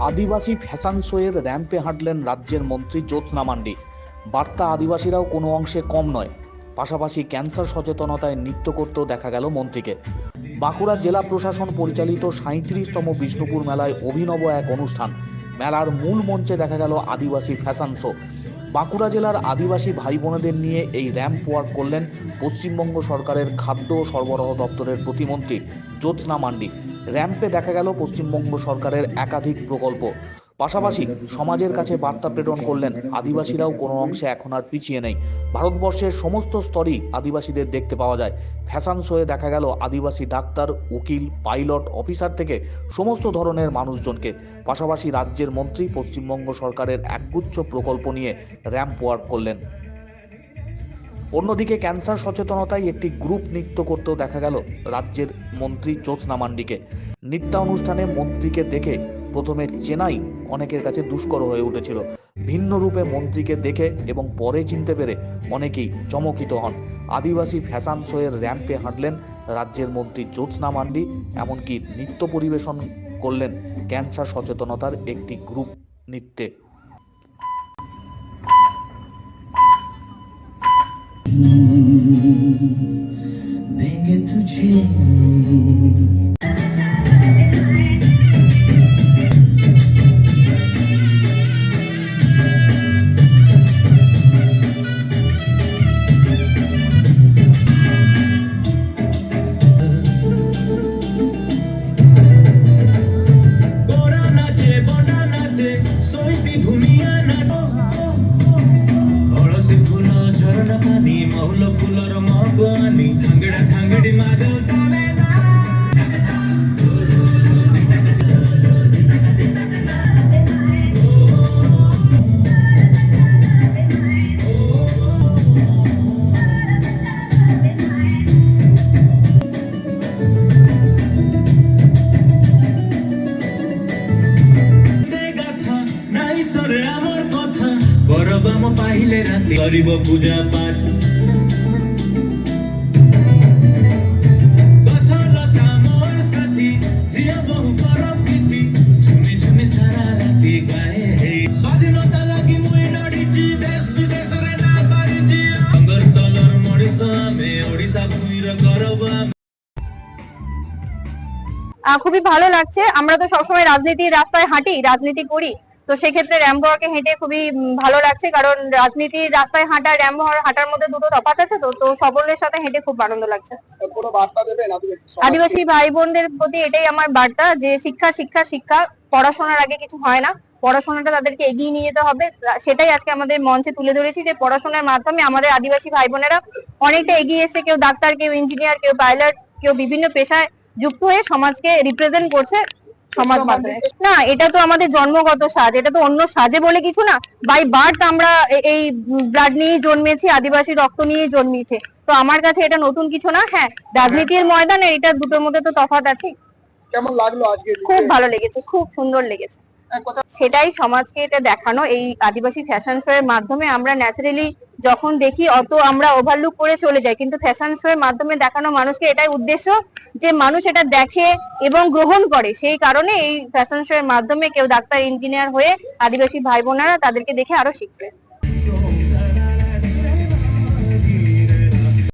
আদিবাসী fashion শোয়ের র্যাম্পে হাঁটলেন রাজ্যের মন্ত্রী জ্যোৎস্না মান্ডি। বার্তা আদিবাসীরাও কোনো অংশে কম নয়। পাশাপাশি ক্যান্সার সচেতনতায় নৃত্য করতেও দেখা গেল মন্ত্রীকে। বাঁকুড়া জেলা প্রশাসন পরিচালিত সাঁত্রিশতম বিষ্ণুপুর মেলায় অভিনব এক অনুষ্ঠান। মেলার মূল মঞ্চে দেখা গেল আদিবাসী ফ্যাশন শো। বাঁকুড়া জেলার আদিবাসী ভাই বোনেদের নিয়ে এই র্যাম্প ওয়ার্ক করলেন পশ্চিমবঙ্গ সরকারের খাদ্য সরবরাহ দপ্তরের প্রতিমন্ত্রী জ্যোৎস্না মান্ডি। র্যাম্পে দেখা গেল পশ্চিমবঙ্গ সরকারের একাধিক প্রকল্প। পাশাপাশি সমাজের কাছে বার্তা প্রেরণ করলেন আদিবাসীরাও কোনো অংশে এখন আর পিছিয়ে নেই। ভারতবর্ষের সমস্ত স্তরেই আদিবাসীদের দেখতে পাওয়া যায়। ফ্যাশন শোয়ে দেখা গেল আদিবাসী ডাক্তার, উকিল, পাইলট, অফিসার থেকে সমস্ত ধরনের মানুষজনকে। পাশাপাশি রাজ্যের মন্ত্রী পশ্চিমবঙ্গ সরকারের একগুচ্ছ প্রকল্প নিয়ে র্যাম্প ওয়ার্ক করলেন। অন্যদিকে ক্যান্সার সচেতনতায় একটি গ্রুপ নৃত্য করতেও দেখা গেল রাজ্যের মন্ত্রী জ্যোৎস্না মান্ডিকে। নৃত্যানুষ্ঠানে মন্ত্রীকে দেখে প্রথমে চেনাই অনেকের কাছে দুষ্কর হয়ে উঠেছিল। ভিন্ন রূপে মন্ত্রীকে দেখে এবং পরে চিনতে পেরে অনেকেই চমকিত হন। আদিবাসী ফ্যাশন শোয়ের র্যাম্পে হাঁটলেন রাজ্যের মন্ত্রী জ্যোৎস্না মান্ডি, এমনকি নৃত্য পরিবেশন করলেন ক্যান্সার সচেতনতার একটি গ্রুপ নৃত্যে। 내게 두지 ನೀ ಮೌಲ ಪುಲರ ಮಾಗೋ ನೀ ಅಂಗಡ ಅಂಗಡಿ ಮಾಗ নাম পাইলে রাতে করিব পূজা পাঠ। খুবই ভালো লাগছে। আমরা তো সবসময় রাজনীতির রাস্তায় হাঁটি রাজনীতি করি। তো সেক্ষেত্রে র্যাম্প ওয়ার্কে হেঁটে খুবই ভালো লাগছে। কারণ রাজনীতির রাস্তায় হাঁটা র্যাম্প হাঁটার মধ্যে দুটো তফাত আছে তো তো সকলের সাথে হেঁটে খুব আনন্দ লাগছে। আদিবাসী ভাই বোনদের প্রতি এটাই আমার বার্তা যে শিক্ষা শিক্ষা শিক্ষা পড়াশোনার আগে কিছু হয় না। পড়াশোনাটা তাদেরকে এগিয়ে নিয়ে যেতে হবে। সেটাই আজকে আমাদের মঞ্চে তুলে ধরেছি যে পড়াশোনার মাধ্যমে আমাদের আদিবাসী ভাই বোনেরা অনেকটা এগিয়ে এসে কেউ ডাক্তার কেউ ইঞ্জিনিয়ার কেউ পাইলট কেউ বিভিন্ন পেশায় যুক্ত হয়ে সমাজকে রিপ্রেজেন্ট করছে। সমাজ মাধ্যমে। না এটা তো আমাদের জন্মগত সাজ এটা তো অন্য সাজে বলে কিছু না। বাই বার্থ আমরা এই ব্লাড নিয়ে জন্মেছি আদিবাসী রক্ত নিয়ে জন্মেছে। তো আমার কাছে এটা নতুন কিছু না হ্যাঁ রাজনীতির ময়দানে এটা দুটোর মধ্যে তো তফাৎ আছে কেমন লাগল আজকে খুব ভালো লেগেছে খুব সুন্দর লেগেছে। সেটাই সমাজকে এটা দেখানো এই আদিবাসী ফ্যাশন শো এর মাধ্যমে আমরা ন্যাচারালি যখন দেখি অত আমরা ওভারলুক করে চলে যাই, কিন্তু ফ্যাশন শো এর মাধ্যমে দেখানো মানুষকে এটাই উদ্দেশ্য যে মানুষ এটা দেখে এবং গ্রহণ করে। সেই কারণে এই ফ্যাশন শো এর মাধ্যমে কেউ ডাক্তার ইঞ্জিনিয়ার হয়ে আদিবাসী ভাই বোনেরা তাদেরকে দেখে আরও শিখবে।